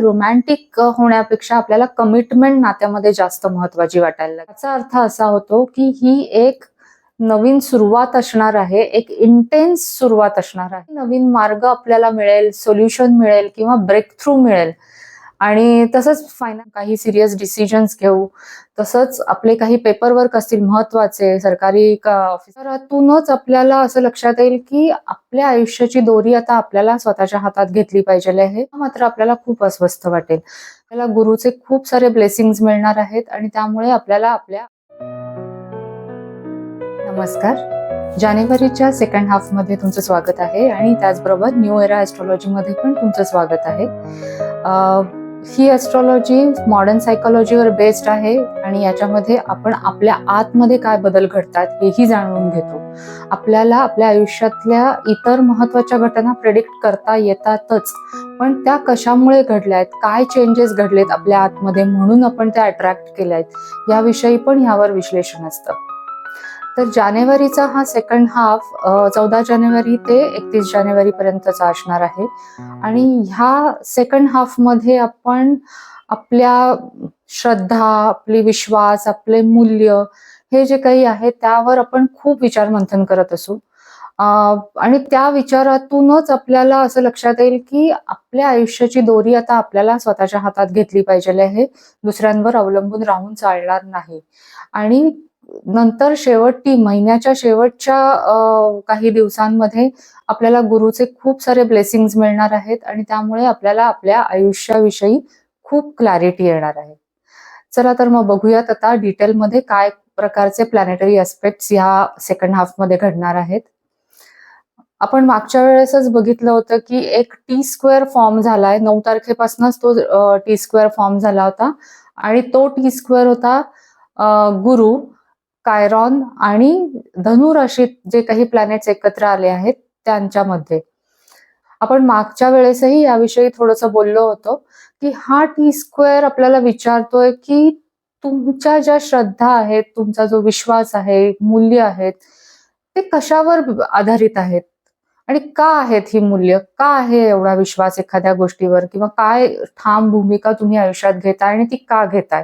Romantic होण्यापेक्षा आपल्याला commitment नात्यामध्ये जास्त महत्वाची वाटायला लागते अर्थ असा होतो की ही एक नवीन सुरुवात असणार आहे एक इंटेन्स सुरुवात असणार आहे. नवीन मार्ग आपल्याला मिळेल सोल्युशन मिळेल किंवा ब्रेक थ्रू मिळेल. आणि तसंच फायनल काही सिरियस डिसिजन्स घेऊ. तसंच आपले काही पेपर वर्क असतील महत्त्वाचे सरकारी ऑफिसरातूनच आपल्याला असं लक्षात येईल की आपल्या आयुष्याची दोरी आता आपल्याला स्वतःच्या हातात घेतली पाहिजे आहे. मात्र आपल्याला खूप अस्वस्थ वाटेल. आपल्याला गुरुचे खूप सारे ब्लेसिंग्स मिळणार आहेत आणि त्यामुळे आपल्याला आपल्या नमस्कार. जानेवारीच्या सेकंड हाफमध्ये तुमचं स्वागत आहे आणि त्याचबरोबर न्यू एरा ॲस्ट्रॉलॉजी मध्ये पण तुमचं स्वागत आहे. ही ॲस्ट्रॉलॉजी मॉडर्न सायकोलॉजीवर बेस्ड आहे आणि याच्यामध्ये आपण आपल्या आतमध्ये काय बदल घडतात हेही जाणून घेतो. आपल्याला आपल्या आयुष्यातल्या इतर महत्त्वाच्या घटना प्रेडिक्ट करता येतातच पण त्या कशामुळे घडल्या आहेत काय चेंजेस घडलेत आपल्या आतमध्ये म्हणून आपण त्या अट्रॅक्ट केल्या आहेत याविषयी पण ह्यावर विश्लेषण असतं. तर जानेवारीचा हा सेकंड हाफ चौदा जानेवारी ते एकतीस जानेवारीपर्यंतचा असणार आहे. आणि ह्या सेकंड हाफमध्ये आपण आपल्या श्रद्धा आपली विश्वास आपले मूल्य हे जे काही आहे त्यावर आपण खूप विचार मंथन करत असू. आणि त्या विचारातूनच आपल्याला असं लक्षात येईल की आपल्या आयुष्याची दोरी आता आपल्याला स्वतःच्या हातात घेतली पाहिजे आहे. दुसऱ्यांवर अवलंबून राहून चालणार नाही. आणि नंतर शेवटी महिन्याच्या शेवटच्या काही दिवसांमध्ये आपल्याला गुरुचे खूप सारे ब्लेसिंग्स मिळणार आहेत आणि त्यामुळे आपल्याला आपल्या आयुष्याविषयी खूप क्लॅरिटी येणार आहे. चला तर मग बघूयात आता डिटेलमध्ये काय प्रकारचे प्लॅनेटरी एस्पेक्ट्स या सेकंड हाफमध्ये घडणार आहेत. आपण मागच्या वेळेसच बघितलं होतं की एक टी स्क्वेअर फॉर्म झालाय. नऊ तारखेपासूनच तो टी स्क्वेअर फॉर्म झाला होता. आणि तो टी स्क्वेअर होता गुरु कायरॉन आणि धनु राशीत जे काही प्लॅनेट्स एकत्र आले आहेत त्यांच्यामध्ये. आपण मागच्या वेळेसही याविषयी थोडंसं बोललो होतो की हा टी स्क्वेअर आपल्याला विचारतोय की तुमच्या ज्या श्रद्धा आहेत तुमचा जो विश्वास आहे मूल्य आहेत ते कशावर आधारित आहेत? आणि का आहेत ही मूल्य? का आहे एवढा विश्वास एखाद्या गोष्टीवर? किंवा काय ठाम भूमिका तुम्ही आयुष्यात घेताय आणि ती का घेताय?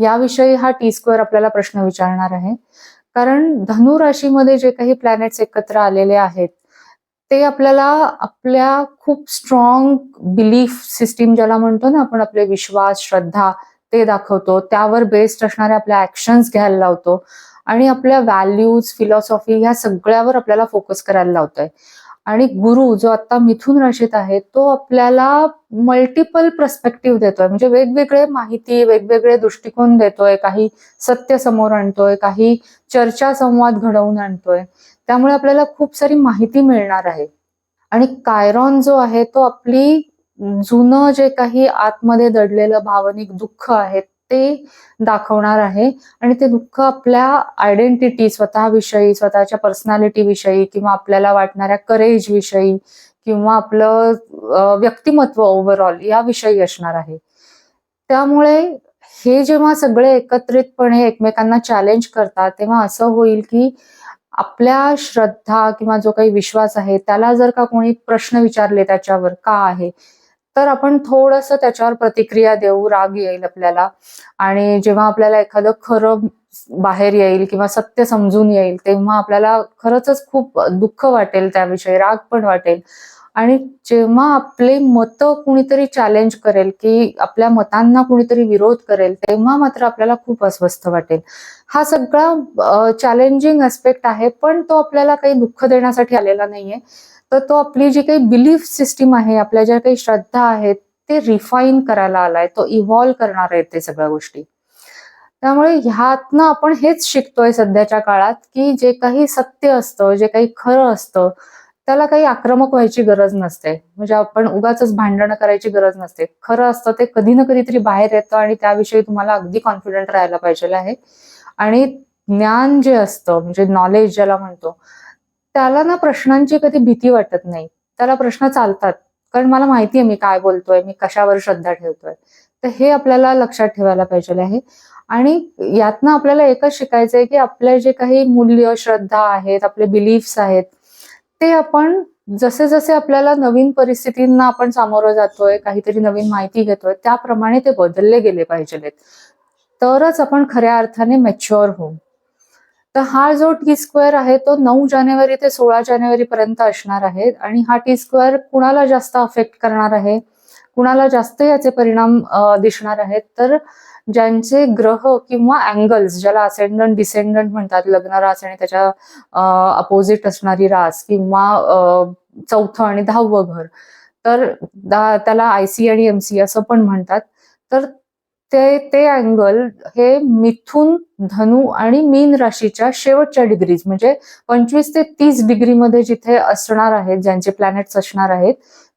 याविषयी हा टी स्क्वेअर आपल्याला प्रश्न विचारणार आहे. कारण धनु राशीमध्ये जे काही प्लॅनेट्स एकत्र आलेले आहेत ते आपल्याला आपल्या खूप स्ट्रॉंग बिलीफ सिस्टीम ज्याला म्हणतो ना आपण आपले विश्वास श्रद्धा ते दाखवतो. त्यावर बेस्ड असणारे आपल्या ऍक्शन्स घ्यायला लावतो. आणि आपल्या व्हॅल्यूज फिलॉसॉफी ह्या सगळ्यावर आपल्याला फोकस करायला लावतोय. आणि गुरु जो आता मिथुन राशीत आहे तो आपल्याला मल्टिपल पर्स्पेक्टिव्ह देतोय. म्हणजे वेगवेगळे माहिती वेगवेगळे दृष्टिकोन देतोय. काही सत्य समोर आणतोय काही चर्चा संवाद घडवून आणतोय. त्यामुळे आपल्याला खूप सारी माहिती मिळणार आहे. आणि कायरॉन जो आहे तो आपली जुनं जे काही आतमध्ये दडलेलं भावनिक दुःख आहे ते दाखवणार आहे. आणि ते दुःख आपल्या आयडेंटिटी स्वतःविषयी स्वतःच्या पर्सनॅलिटी विषयी किंवा आपल्याला वाटणाऱ्या करेज विषयी किंवा आपलं व्यक्तिमत्व ओव्हरऑल याविषयी असणार आहे. त्यामुळे हे जेव्हा सगळे एकत्रितपणे एकमेकांना चॅलेंज करतात तेव्हा असं होईल की आपल्या श्रद्धा किंवा जो काही विश्वास आहे त्याला जर का कोणी प्रश्न विचारले त्याच्यावर का आहे? तर आपण थोडस त्याच्यावर प्रतिक्रिया देऊ राग येईल आपल्याला. आणि जेव्हा आपल्याला एखादं खरं बाहेर येईल किंवा सत्य समजून येईल तेव्हा आपल्याला खरंच खूप दुःख वाटेल त्याविषयी राग पण वाटेल. आणि जेव्हा आपले मतं कुणीतरी चॅलेंज करेल की आपल्या मतांना कुणीतरी विरोध करेल तेव्हा मात्र आपल्याला खूप अस्वस्थ वाटेल. हा सगळा चॅलेंजिंग ऍस्पेक्ट आहे पण तो आपल्याला काही दुःख देण्यासाठी आलेला नाहीये. तर तो आपली जी काही बिलीफ सिस्टीम आहे आपल्या ज्या काही श्रद्धा आहेत ते रिफाईन करायला आलाय. तो इव्हॉल्व्ह करणार आहे ते सगळ्या गोष्टी. त्यामुळे ह्यातनं आपण हेच शिकतोय सध्याच्या काळात की जे काही सत्य असतं जे काही खरं असतं त्याला काही आक्रमक व्हायची गरज नसते. म्हणजे आपण उगाच भांडणं करायची गरज नसते. खरं असतं ते कधी ना कधीतरी बाहेर येतं आणि त्याविषयी तुम्हाला अगदी कॉन्फिडंट राहायला पाहिजे आहे. आणि ज्ञान जे असतं म्हणजे नॉलेज ज्याला म्हणतो त्याला ना प्रश्नांची कधी भीती वाटत नाही. त्याला प्रश्न चालतात. कारण मला माहिती आहे मी काय बोलतोय मी कशावर श्रद्धा ठेवतोय. तर हे आपल्याला लक्षात ठेवायला पाहिजे आहे. आणि यातनं आपल्याला एकच शिकायचंय की आपले जे काही मूल्य श्रद्धा आहेत आपले बिलीफ्स आहेत ते आपण जसे जसे आपल्याला नवीन परिस्थितींना आपण सामोरं जातोय काहीतरी नवीन माहिती घेतोय त्याप्रमाणे ते बदलले गेले पाहिजेत. तरच आपण खऱ्या अर्थाने मॅच्युअर होऊ. तर हा जो टी स्क्वेअर आहे तो नऊ जानेवारी ते सोळा जानेवारी पर्यंत असणार आहे. आणि हा टी स्क्वेअर कुणाला जास्त अफेक्ट करणार आहे? कुणाला जास्त याचे परिणाम दिसणार आहेत? तर ज्यांचे ग्रह किंवा अँगल्स ज्याला असेंडंट डिसेंडंट म्हणतात लग्न रास आणि त्याच्या अपोजिट असणारी रास किंवा चौथं आणि दहावं घर तर त्याला आयसी आणि एमसी असं पण म्हणतात. तर ते ते अँगल हे मिथून धनु आणि मीन राशीच्या शेवटच्या डिग्रीज म्हणजे पंचवीस ते तीस डिग्रीमध्ये जिथे असणार आहेत ज्यांचे प्लॅनेट्स असणार आहेत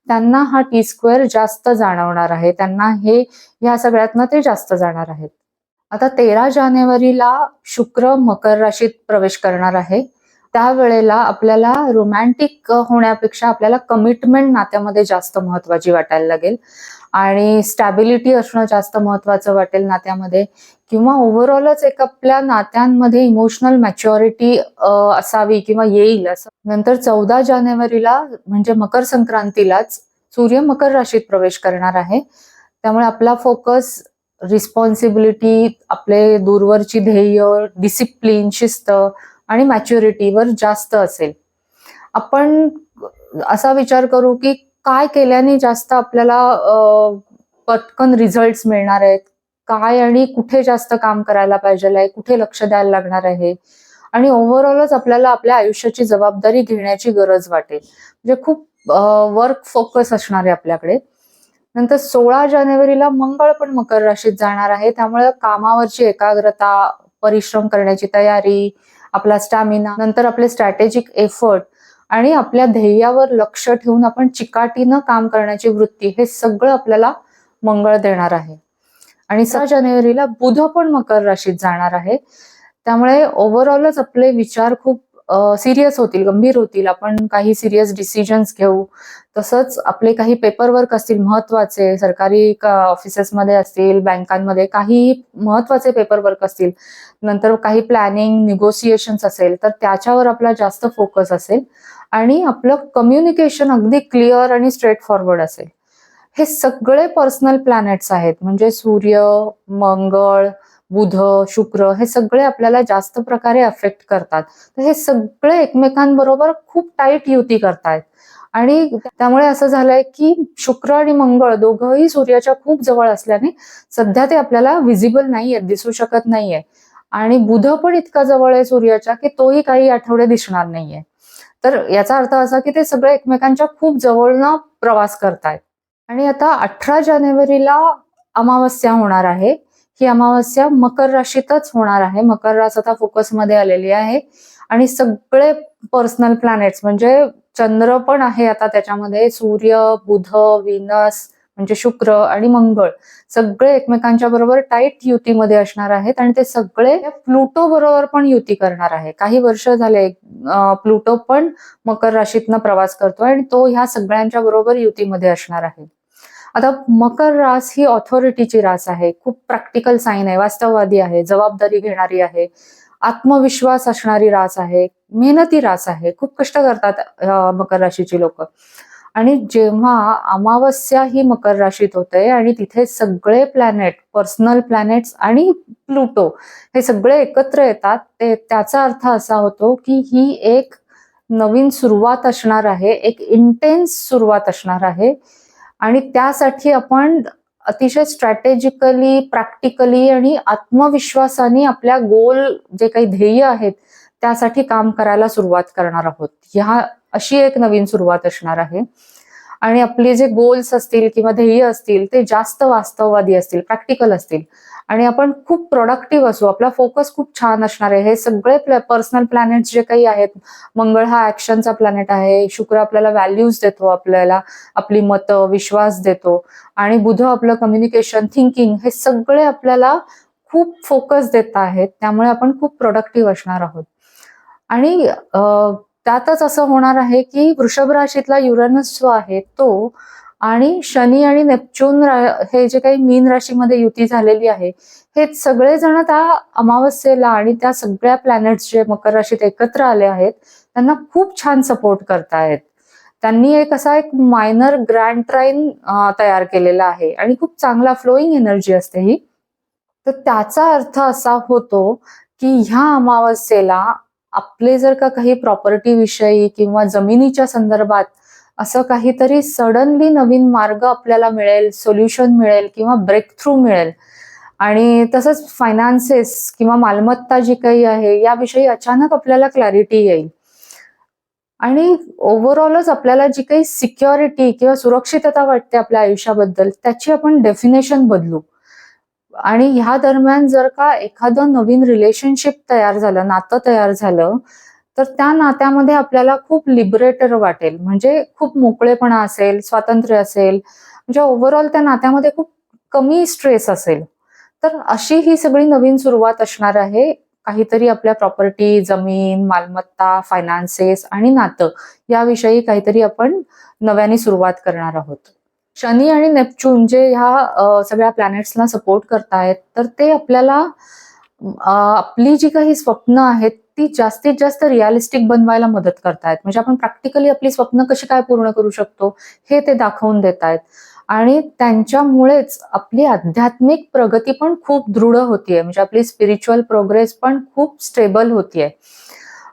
त्यांना हा टी स्क्वेअर जास्त जाणवणार आहे. त्यांना हे ह्या सगळ्यातनं ते जास्त जाणार आहेत. आता तेरा जानेवारीला शुक्र मकर राशीत प्रवेश करणार आहे. त्यावेळेला आपल्याला रोमॅन्टिक होण्यापेक्षा आपल्याला कमिटमेंट नात्यामध्ये जास्त महत्वाची वाटायला लागेल. आणि स्टॅबिलिटी असणं जास्त महत्वाचं वाटेल नात्यामध्ये. किंवा ओव्हरऑलच एक आपल्या नात्यांमध्ये इमोशनल मॅच्युरिटी असावी किंवा येईल असं. नंतर चौदा जानेवारीला म्हणजे मकर संक्रांतीलाच सूर्य मकर राशीत प्रवेश करणार आहे. त्यामुळे आपला फोकस रिस्पॉन्सिबिलिटी आपले दूरवरची ध्येय डिसिप्लिन शिस्त आणि मॅच्युरिटीवर जास्त असेल. आपण असा विचार करू की काय केल्याने जास्त आपल्याला पटकन रिझल्ट मिळणार आहेत? काय आणि कुठे जास्त काम करायला पाहिजे आहे? कुठे लक्ष द्यायला लागणार आहे? आणि ओव्हरऑलच आपल्याला आपल्या आयुष्याची जबाबदारी घेण्याची गरज वाटेल. म्हणजे खूप वर्क फोकस असणार आहे आपल्याकडे. नंतर सोळा जानेवारीला मंगळ पण मकर राशीत जाणार आहे. त्यामुळे कामावरची एकाग्रता परिश्रम करण्याची तयारी आपला स्टॅमिना नंतर आपले स्ट्रॅटेजिक एफर्ट आणि आपल्या ध्येयावर लक्ष ठेवून आपण चिकाटीनं काम करण्याची वृत्ती हे सगळं आपल्याला मंगळ देणार आहे. आणि सहा जानेवारीला बुध पण मकर राशीत जाणार आहे. त्यामुळे ओव्हरऑलच आपले विचार खूप सिरियस होतील गंभीर होतील आपण काही सिरियस डिसिजन्स घेऊ. तसंच आपले काही पेपर वर्क असतील महत्त्वाचे सरकारी ऑफिसेसमध्ये असतील बँकांमध्ये काही महत्त्वाचे पेपर वर्क असतील नंतर काही प्लॅनिंग निगोसिएशन्स असेल तर त्याच्यावर आपला जास्त फोकस असेल आणि आपलं कम्युनिकेशन अगदी क्लिअर आणि स्ट्रेट फॉरवर्ड असेल. हे सगळे पर्सनल प्लॅनेट्स आहेत. म्हणजे सूर्य मंगळ बुध शुक्र हे सगळे आपल्याला जास्त प्रकारे अफेक्ट करतात. तर हे सगळे एकमेकांबरोबर खूप टाईट युती करतायत. आणि त्यामुळे असं झालंय की शुक्र आणि मंगळ दोघंही सूर्याच्या खूप जवळ असल्याने सध्या ते आपल्याला व्हिजिबल नाहीये दिसू शकत नाहीये. आणि बुध पण इतका जवळ आहे सूर्याच्या की तोही काही आठवडे दिसणार नाहीये. तर याचा अर्थ असा की ते सगळे एकमेकांच्या खूप जवळनं प्रवास करतायत. आणि आता अठरा जानेवारीला अमावस्या होणार आहे. ही अमावस्या मकर राशीतच होणार आहे. मकर रास आता फोकसमध्ये आलेली आहे. आणि सगळे पर्सनल प्लॅनेट्स म्हणजे चंद्र पण आहे आता त्याच्यामध्ये. सूर्य बुध विनस म्हणजे शुक्र आणि मंगळ. सगळे एकमेकांच्या बरोबर टाईट युतीमध्ये असणार आहेत आणि ते सगळे प्लुटो बरोबर पण युती करणार आहे. काही वर्ष झाले प्लुटो पण मकर राशीतनं प्रवास करतोय आणि तो ह्या सगळ्यांच्या बरोबर युतीमध्ये असणार आहे. आता मकर रास ही ऑथॉरिटीची रास आहे. खूप प्रॅक्टिकल साईन आहे वास्तववादी आहे जबाबदारी घेणारी आहे आत्मविश्वास असणारी रास आहे मेहनती रास आहे. खूप कष्ट करतात मकर राशीची लोक. आणि जेव्हा अमावस्या ही मकर राशीत होते आणि तिथे सगळे प्लॅनेट पर्सनल प्लॅनेट्स आणि प्लुटो हे सगळे एकत्र येतात ते त्याचा अर्थ असा होतो की ही एक नवीन सुरुवात असणार आहे एक इंटेन्स सुरुवात असणार आहे. आणि त्यासाठी आपण अतिशय स्ट्रॅटेजिकली प्रॅक्टिकली आणि आत्मविश्वासाने आपल्या गोल जे काही ध्येय आहेत त्यासाठी काम करायला सुरुवात करणार आहोत. ह्या अशी एक नवीन सुरुवात असणार आहे. आणि आपले जे गोल्स असतील किंवा ध्येय असतील ते जास्त वास्तववादी असतील प्रॅक्टिकल असतील. आणि आपण खूप प्रोडक्टिव्ह असू आपला फोकस खूप छान असणार आहे. हे सगळे पर्सनल प्लॅनेट्स जे काही आहेत मंगळ हा ऍक्शनचा प्लॅनेट आहे शुक्र आपल्याला व्हॅल्यूज देतो आपल्याला आपली मतं विश्वास देतो आणि बुध आपलं कम्युनिकेशन थिंकिंग हे सगळे आपल्याला खूप फोकस देत आहेत. त्यामुळे आपण खूप प्रोडक्टिव्ह असणार आहोत. आणि त्यातच असं होणार आहे की वृषभ राशीतला युरेनस जो आहे तो आणि शनी आणि नेपच्यून हे जे काही मीन राशीमध्ये युती झालेली आहे हे सगळेजण त्या अमावस्येला आणि त्या सगळ्या प्लॅनेट्स जे मकर राशीत एकत्र आले आहेत त्यांना खूप छान सपोर्ट करतायत. त्यांनी एक असा एक मायनर ग्रँड ट्राईन तयार केलेला आहे आणि खूप चांगला फ्लोईंग एनर्जी असते ही. तर त्याचा अर्थ असा होतो की ह्या अमावस्येला आपले जर का काही प्रॉपर्टी विषयी किंवा जमिनीच्या संदर्भात असं काहीतरी सडनली नवीन मार्ग आपल्याला मिळेल सोल्युशन मिळेल किंवा ब्रेक थ्रू मिळेल. आणि तसंच फायनान्सेस किंवा मालमत्ता जी काही आहे याविषयी अचानक आपल्याला क्लॅरिटी येईल. आणि ओव्हरऑलच आपल्याला जी काही सिक्युरिटी किंवा सुरक्षितता वाटते आपल्या आयुष्याबद्दल त्याची आपण डेफिनेशन बदलू. आणि ह्या दरम्यान जर का एखादं नवीन रिलेशनशिप तयार झालं नातं तयार झालं तर त्या नात्यामध्ये आपल्याला खूप लिबरेटर वाटेल. म्हणजे खूप मोकळेपणा असेल स्वातंत्र्य असेल म्हणजे ओव्हरऑल त्या नात्यामध्ये खूप कमी स्ट्रेस असेल. तर अशी ही सगळी नवीन सुरुवात असणार आहे. काहीतरी आपल्या प्रॉपर्टी जमीन मालमत्ता फायनान्सेस आणि नातं याविषयी काहीतरी आपण नव्याने सुरुवात करणार आहोत. शनी आणि नेपच्यून जे ह्या सगळ्या प्लॅनेट्सला सपोर्ट करतायत तर ते आपल्याला आपली जी काही स्वप्न आहेत ती जास्तीत जास्त रिअलिस्टिक बनवायला मदत करतायत. म्हणजे आपण प्रॅक्टिकली आपली स्वप्न कशी काय पूर्ण करू शकतो हे ते दाखवून देत आहेत आणि त्यांच्यामुळेच आपली आध्यात्मिक प्रगती पण खूप दृढ होतीये. म्हणजे आपली स्पिरिच्युअल प्रोग्रेस पण खूप स्टेबल होतीये.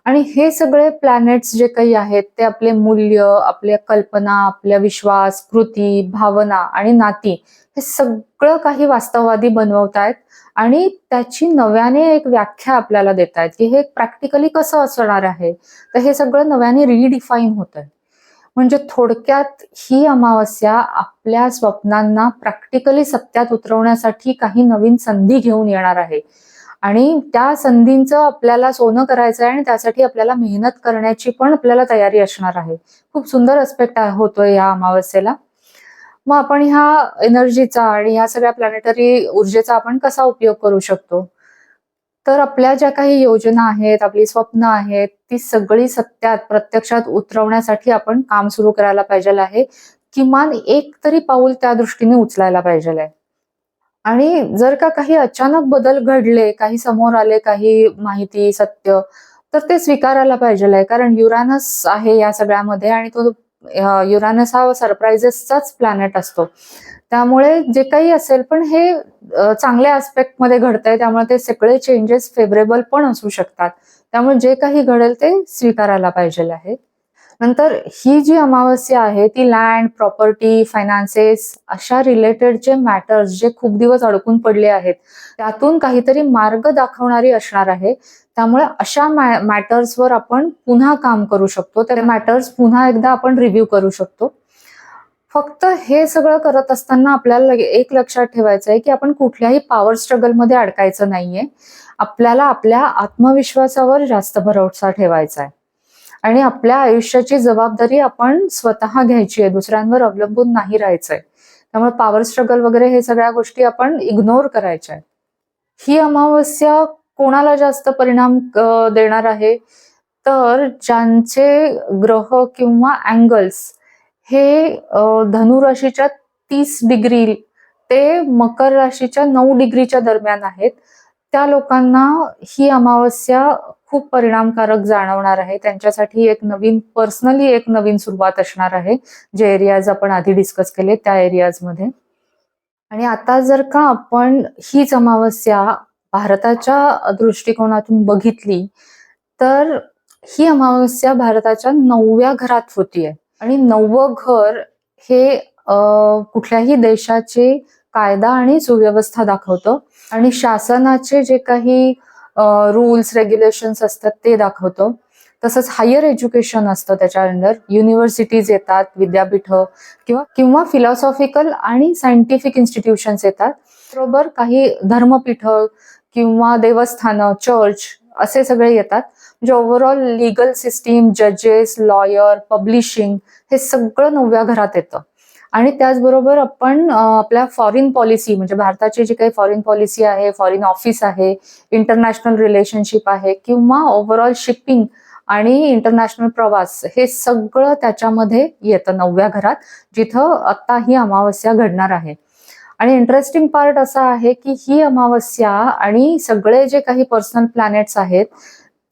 आणि हे सगळे प्लॅनेट्स जे काही आहेत ते आपले मूल्य आपल्या कल्पना आपल्या विश्वास कृती भावना आणि नाती हे सगळं काही वास्तववादी बनवत आहेत आणि त्याची नव्याने एक व्याख्या आपल्याला देत आहेत की हे प्रॅक्टिकली कसं असणार आहे? तर हे सगळं नव्याने रिडिफाईन होत आहे म्हणजे थोडक्यात ही अमावस्या आपल्या स्वप्नांना प्रॅक्टिकली सत्यात उतरवण्यासाठी काही नवीन संधी घेऊन येणार आहे. आणि त्या संधींचं आपल्याला सोनं करायचं आहे आणि त्यासाठी आपल्याला मेहनत करण्याची पण आपल्याला तयारी असणार आहे. खूप सुंदर अस्पेक्ट होतोय या अमावस्येला. मग आपण ह्या एनर्जीचा आणि ह्या सगळ्या प्लॅनेटरी ऊर्जेचा आपण कसा उपयोग करू शकतो? तर आपल्या ज्या काही योजना आहेत आपली स्वप्न आहेत ती सगळी सत्यात प्रत्यक्षात उतरवण्यासाठी आपण काम सुरू करायला पाहिजे आहे. किमान एक तरी पाऊल त्या दृष्टीने उचलायला पाहिजे आहे. आणि जर का काही अचानक बदल घडले काही समोर आले काही माहिती सत्य तर ते स्वीकारायला पाहिजे आहे कारण युरानस आहे या सगळ्यामध्ये आणि तो युरानस हा सरप्राइजेसचाच प्लॅनेट असतो. त्यामुळे जे काही असेल पण हे चांगल्या आस्पेक्टमध्ये घडतंय. त्यामुळे ते सगळे चेंजेस फेवरेबल पण असू शकतात. त्यामुळे जे काही घडेल ते स्वीकारायला पाहिजे आहे. नंतर ही जी अमावस्या आहे ती लँड प्रॉपर्टी फायनान्सेस अशा रिलेटेडचे मॅटर्स जे खूप दिवस अडकून पडले आहेत त्यातून काहीतरी मार्ग दाखवणारी असणार आहे. त्यामुळे अशा मॅटर्सवर आपण पुन्हा काम करू शकतो. त्या मॅटर्स पुन्हा एकदा आपण रिव्ह्यू करू शकतो. फक्त हे सगळं करत असताना आपल्याला लगे- एक लक्षात ठेवायचं आहे की आपण कुठल्याही पॉवर स्ट्रगलमध्ये अडकायचं नाहीये. आपल्याला आपल्या आत्मविश्वासावर जास्त भरोसा ठेवायचा आहे आणि आपल्या आयुष्याची जबाबदारी आपण स्वतः घ्यायची आहे. दुसऱ्यांवर अवलंबून नाही राहायचंय. त्यामुळे पॉवर स्ट्रगल वगैरे हे सगळ्या गोष्टी आपण इग्नोर करायच्या आहेत. ही अमावस्या कोणाला जास्त परिणाम देणार आहे? तर ज्यांचे ग्रह किंवा अँगल्स हे धनुराशीच्या धनु राशीच्या तीस डिग्री ते मकर राशीच्या नऊ डिग्रीच्या दरम्यान आहेत. त्या लोकांना ही अमावस्या खूप परिणामकारक जाणवणार आहे. त्यांच्यासाठी एक नवीन पर्सनली एक नवीन सुरुवात असणार आहे. जे एरियाज आपण आधी डिस्कस केले त्या एरियाजमध्ये आणि आता जर का आपण हीच अमावस्या भारताच्या दृष्टिकोनातून बघितली तर ही अमावस्या भारताच्या नवव्या घरात होतीये. आणि नववं घर हे कुठल्याही देशाचे कायदा आणि सुव्यवस्था दाखवतं. आणि शासनाचे जे काही रूल्स रेग्युलेशन्स असतात ते दाखवतं. तसंच हायर एज्युकेशन असतं त्याच्या अंडर युनिव्हर्सिटीज येतात विद्यापीठ किंवा किंवा फिलॉसॉफिकल आणि सायंटिफिक इन्स्टिट्यूशन्स येतात. बरोबर काही धर्मपीठ किंवा देवस्थानं चर्च असे सगळे येतात. म्हणजे ओव्हरऑल लिगल सिस्टीम जजेस लॉयर पब्लिशिंग हे सगळं नवव्या घरात येतं. आणि त्याचबरोबर आपण आपल्या फॉरेन पॉलिसी म्हणजे भारताची जी काही फॉरेन पॉलिसी आहे फॉरेन ऑफिस आहे इंटरनॅशनल रिलेशनशिप आहे किंवा ओव्हरऑल शिपिंग आणि इंटरनॅशनल प्रवास हे सगळं त्याच्यामध्ये येतं नवव्या घरात जिथं आता ही अमावस्या घडणार आहे. आणि इंटरेस्टिंग पार्ट असा आहे की ही अमावस्या आणि सगळे जे काही पर्सनल प्लॅनेट्स आहेत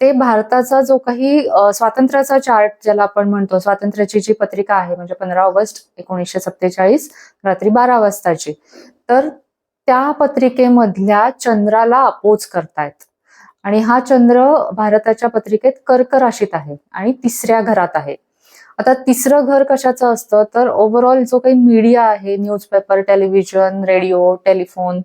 ते भारताचा जो काही स्वातंत्र्याचा चार्ट ज्याला आपण म्हणतो स्वातंत्र्याची जी पत्रिका आहे म्हणजे पंधरा ऑगस्ट एकोणीसशे सत्तेचाळीस रात्री बारा वाजताची तर त्या पत्रिकेमधल्या चंद्राला अपोज करतायत. आणि हा चंद्र भारताच्या पत्रिकेत कर्क राशीत आहे आणि तिसऱ्या घरात आहे. आता तिसरं घर कशाचं असतं? तर ओव्हरऑल जो काही मीडिया आहे newspaper television radio telephone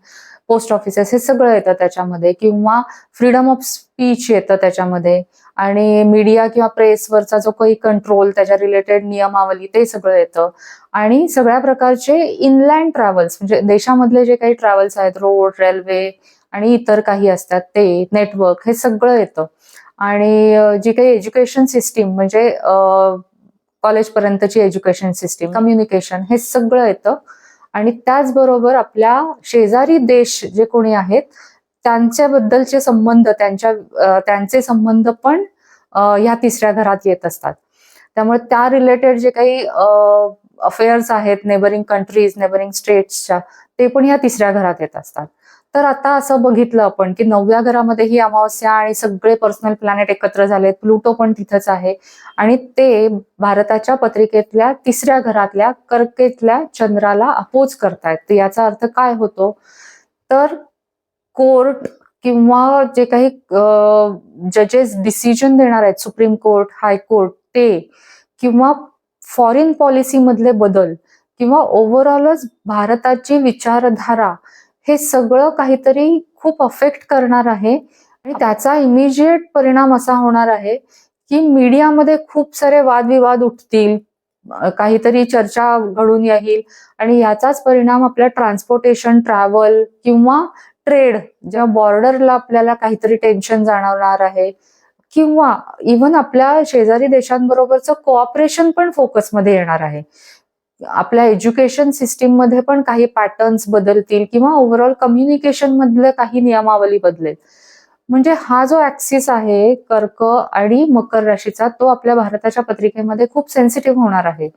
post offices हे सगळं येतं त्याच्यामध्ये किंवा फ्रीडम ऑफ स्पीच येतं त्याच्यामध्ये. आणि मीडिया किंवा प्रेसवरचा जो काही कंट्रोल त्याच्या रिलेटेड नियमावली ते सगळं येतं. आणि सगळ्या प्रकारचे इनलँड ट्रॅव्हल्स म्हणजे देशामधले जे काही ट्रॅव्हल्स आहेत रोड रेल्वे आणि इतर काही असतात ते नेटवर्क हे सगळं येतं. आणि जी काही एज्युकेशन सिस्टीम म्हणजे कॉलेजपर्यंतची एज्युकेशन सिस्टीम कम्युनिकेशन हे सगळं येतं. आणि त्याचबरोबर आपल्या शेजारी देश जे कोणी आहेत त्यांच्याबद्दलचे संबंध त्यांच्या त्यांचे संबंध पण ह्या तिसऱ्या घरात येत असतात. त्यामुळे त्या रिलेटेड जे काही अफेअर्स आहेत नेबरिंग कंट्रीज नेबरिंग स्टेट्सच्या ते पण ह्या तिसऱ्या घरात येत असतात. तर आता असं बघितलं आपण की नवव्या घरामध्ये ही अमावस्या आणि सगळे पर्सनल प्लॅनेट एकत्र झालेत. प्लुटो पण तिथंच आहे. आणि ते भारताच्या पत्रिकेतल्या तिसऱ्या घरातल्या कर्केतल्या चंद्राला अपोज करतायत. याचा अर्थ काय होतो? तर कोर्ट किंवा जे काही जजेस डिसिजन देणार आहेत सुप्रीम कोर्ट हायकोर्ट ते किंवा फॉरेन पॉलिसी मधले बदल किंवा ओव्हरऑलच भारताची विचारधारा हे सगळं काहीतरी खूप अफेक्ट करणार आहे. आणि त्याचा इमिजिएट परिणाम असा होणार आहे की मीडियामध्ये खूप सारे वादविवाद उठतील काहीतरी चर्चा घडून येईल आणि याचाच परिणाम आपल्या ट्रान्सपोर्टेशन ट्रॅव्हल किंवा ट्रेड ज्या बॉर्डरला आपल्याला काहीतरी टेन्शन जाणवणार आहे किंवा इव्हन आपल्या शेजारी देशांबरोबरचं कोऑपरेशन पण फोकसमध्ये येणार आहे. आपल्या एज्युकेशन सिस्टीममध्ये पण काही पॅटर्न्स बदलतील किंवा ओव्हरऑल कम्युनिकेशन मधले काही नियमावली बदलेल. म्हणजे हा जो ऍक्सिस आहे कर्क आणि मकर राशीचा तो आपल्या भारताच्या पत्रिकेमध्ये खूप सेन्सिटिव्ह होणार आहे.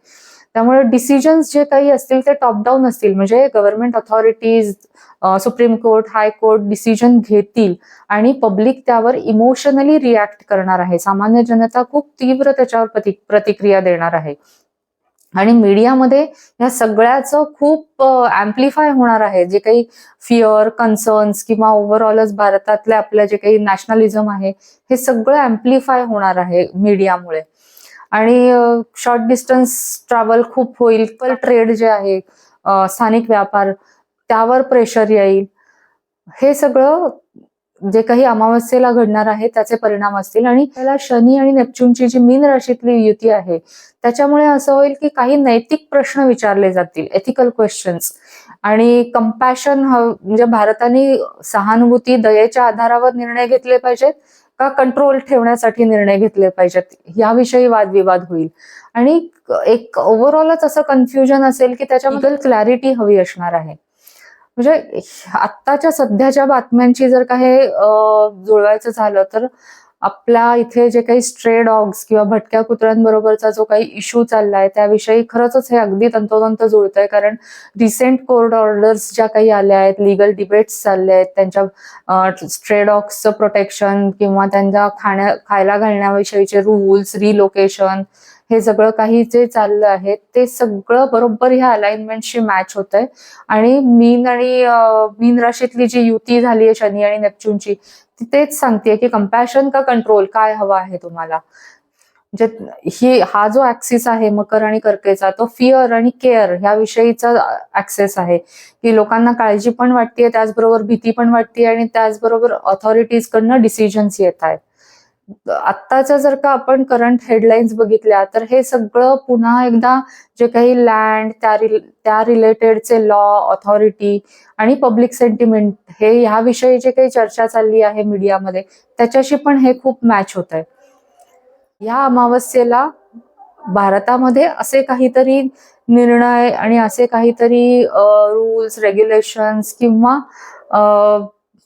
त्यामुळे डिसिजन्स जे काही असतील ते टॉप डाऊन असतील. म्हणजे government authorities supreme court high court decision घेतील आणि पब्लिक त्यावर इमोशनली रिॲक्ट करणार आहे. सामान्य जनता खूप तीव्र त्याच्यावर प्रतिक्रिया देणार आहे. आणि मीडियामध्ये या सगळ्याचं खूप अँप्लिफाय होणार आहे. जे काही फिअर कन्सर्न्स किंवा ओव्हरऑलच भारतातले आपल्या जे काही नॅशनलिझम आहे हे सगळं अँप्लिफाय होणार आहे मीडियामुळे. आणि शॉर्ट डिस्टन्स ट्रॅव्हल खूप होईल. पर ट्रेड जे आहे स्थानिक व्यापार त्यावर प्रेशर येईल. हे सगळं जे काही अमावस्येला घडणार आहे त्याचे परिणाम असतील. आणि त्याला शनी आणि नेपच्यूनची जी मीन राशीतली युती आहे त्याच्यामुळे असं होईल की काही नैतिक प्रश्न विचारले जातील एथिकल क्वेश्चन्स आणि कम्पॅशन म्हणजे भारताने सहानुभूती दयेच्या आधारावर निर्णय घेतले पाहिजेत का कंट्रोल ठेवण्यासाठी निर्णय घेतले पाहिजेत? याविषयी वादविवाद होईल. आणि एक ओव्हरऑलच असं कन्फ्युजन असेल की त्याच्याबद्दल क्लॅरिटी हवी असणार आहे. म्हणजे आत्ताच्या सध्याच्या बातम्यांची जर काही जुळवायचं झालं तर आपल्या इथे जे काही स्ट्रे डॉग्स किंवा भटक्या कुत्र्यांबरोबरचा जो काही इश्यू चाललाय त्याविषयी खरंच हे अगदी तंतोतंत जुळतंय. कारण रिसेंट कोर्ट ऑर्डर्स ज्या काही आल्या आहेत लिगल डिबेट्स चालले आहेत त्यांच्या स्ट्रे डॉग्सचं प्रोटेक्शन किंवा त्यांच्या खाण्या खायला घालण्याविषयीचे रूल्स रिलोकेशन हे सगळं काही जे चाललं आहे ते सगळं बरोबर ह्या अलाइनमेंटशी मॅच होत आहे आणि मीन आणि मीन राशीतली जी युती झाली आहे शनी आणि नेपच्यूनची ती तेच सांगते की कम्पॅशन का कंट्रोल काय हवा आहे तुम्हाला? म्हणजे ही हा जो ऍक्सिस आहे मकर आणि कर्केचा तो फिअर आणि केअर ह्या विषयीचा ऍक्सेस आहे. की लोकांना काळजी पण वाटते त्याचबरोबर भीती पण वाटते आणि त्याचबरोबर ऑथॉरिटीज कडनं डिसिजन्स येत आहेत. आत्ताच्या जर का आपण करंट हेडलाईन्स बघितल्या तर हे सगळं पुन्हा एकदा जे काही लँड त्या रिल- त्या रिलेटेडचे लॉ ऑथॉरिटी आणि पब्लिक सेंटिमेंट हे ह्याविषयी जे काही चर्चा चालली आहे मीडियामध्ये त्याच्याशी पण हे खूप मॅच होत आहे ह्या अमावस्येला भारतामध्ये असे काहीतरी निर्णय आणि असे काहीतरी रूल्स रेग्युलेशन्स किंवा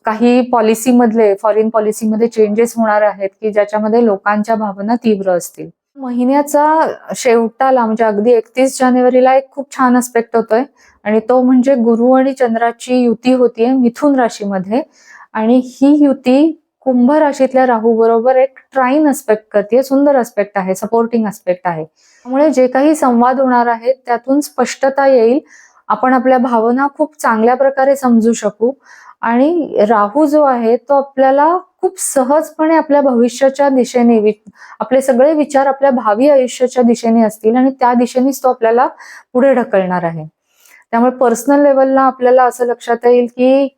काही पॉलिसीमधले फॉरेन पॉलिसीमध्ये चेंजेस होणार आहेत की ज्याच्यामध्ये लोकांच्या भावना तीव्र असतील. महिन्याचा शेवटाला म्हणजे अगदी एकतीस जानेवारीला एक खूप छान अस्पेक्ट होतोय आणि तो म्हणजे गुरु आणि चंद्राची युती होतीये मिथुन राशीमध्ये आणि ही युती कुंभ राशीतल्या राहू बरोबर एक ट्राईन अस्पेक्ट करते सुंदर अस्पेक्ट आहे सपोर्टिंग अस्पेक्ट आहे. त्यामुळे जे काही संवाद होणार आहेत त्यातून स्पष्टता येईल. आपण आपल्या भावना खूप चांगल्या प्रकारे समजू शकू. आणि राहू जो आहे तो आपल्याला खूप सहजपणे आपल्या भविष्याच्या दिशेने आपले सगळे विचार आपल्या भावी आयुष्याच्या दिशेने असतील आणि त्या दिशेनेच तो आपल्याला पुढे ढकलणार आहे. त्यामुळे पर्सनल लेवलला आपल्याला असं लक्षात येईल की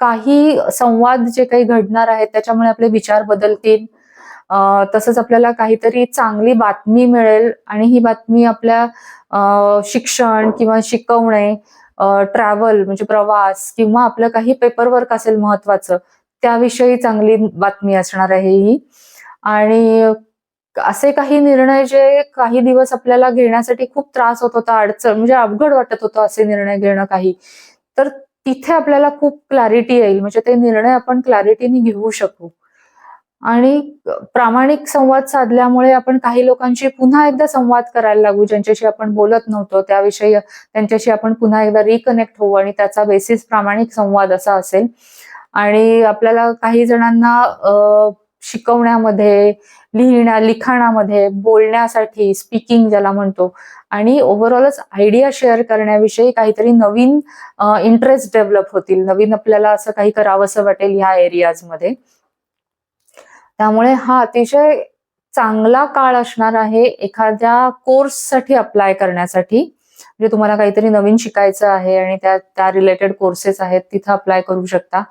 काही संवाद जे काही घडणार आहेत त्याच्यामुळे आपले विचार बदलतील. तसंच आपल्याला काहीतरी चांगली बातमी मिळेल आणि ही बातमी आपल्या शिक्षण किंवा शिकवणे ट्रॅव्हल म्हणजे प्रवास किंवा आपलं काही पेपरवर्क असेल महत्वाचं त्याविषयी चांगली बातमी असणार आहे ही. आणि असे काही निर्णय जे काही दिवस आपल्याला घेण्यासाठी खूप त्रास होत होता अडचण म्हणजे अवघड वाटत होतं असे निर्णय घेणं काही. तर तिथे आपल्याला खूप क्लॅरिटी येईल म्हणजे ते निर्णय आपण क्लॅरिटीने घेऊ शकू. आणि प्रामाणिक संवाद साधल्यामुळे आपण काही लोकांशी पुन्हा एकदा संवाद करायला लागू ज्यांच्याशी आपण बोलत नव्हतो त्याविषयी त्यांच्याशी आपण पुन्हा एकदा रिकनेक्ट होऊ आणि त्याचा बेसिस प्रामाणिक संवाद असा असेल. आणि आपल्याला काही जणांना शिकवण्यामध्ये लिहिण्या लिखाणामध्ये बोलण्यासाठी स्पीकिंग ज्याला म्हणतो आणि ओव्हरऑलच आयडिया शेअर करण्याविषयी काहीतरी नवीन इंटरेस्ट डेव्हलप होतील. नवीन आपल्याला असं काही करावंसं वाटेल ह्या एरियाजमध्ये त्यामुळे हा अतिशय चांगला काळ असणार आहे एखाद्या कोर्ससाठी अप्लाय करण्यासाठी. म्हणजे तुम्हाला काहीतरी नवीन शिकायचं आहे आणि त्या त्या रिलेटेड कोर्सेस आहेत तिथं अप्लाय करू शकता.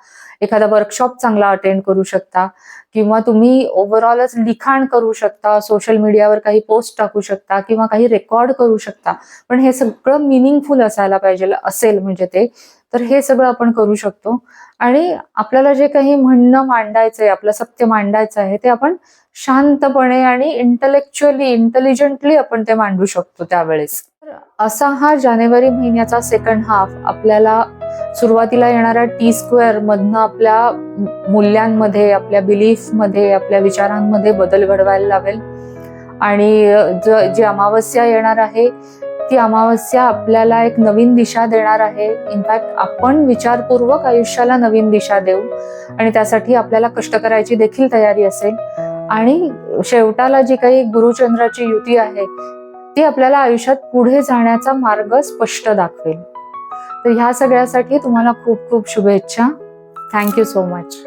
एखादा वर्कशॉप चांगला अटेंड करू शकता. किंवा तुम्ही ओव्हरऑलच लिखाण करू शकता सोशल मीडियावर काही पोस्ट टाकू शकता किंवा काही रेकॉर्ड करू शकता. पण हे सगळं मिनिंगफुल असायला पाहिजे असेल म्हणजे ते. तर हे सगळं आपण करू शकतो. आणि आपल्याला जे काही म्हणणं मांडायचंय आपलं सत्य मांडायचं आहे ते आपण शांतपणे आणि इंटलेक्च्युअली इंटेलिजंटली आपण ते मांडू शकतो त्यावेळेस. असा हा जानेवारी महिन्याचा सेकंड हाफ आपल्याला सुरुवातीला येणाऱ्या टी स्क्वेअर मधनं आपल्या मूल्यांमध्ये आपल्या बिलीफमध्ये आपल्या विचारांमध्ये बदल घडवायला लावेल. आणि जे जी अमावस्या येणार आहे ती अमावस्या आपल्याला एक नवीन दिशा देणार आहे. इनफॅक्ट आपण विचारपूर्वक आयुष्याला नवीन दिशा देऊ आणि त्यासाठी आपल्याला कष्ट करायची देखील तयारी असेल. आणि शेवटाला जी काही गुरुचंद्राची युती आहे ती आपल्याला आयुष्यात पुढे जाण्याचा मार्ग स्पष्ट दाखवेल. तर ह्या सगळ्यासाठी तुम्हाला खूप खूप शुभेच्छा. Thank you so much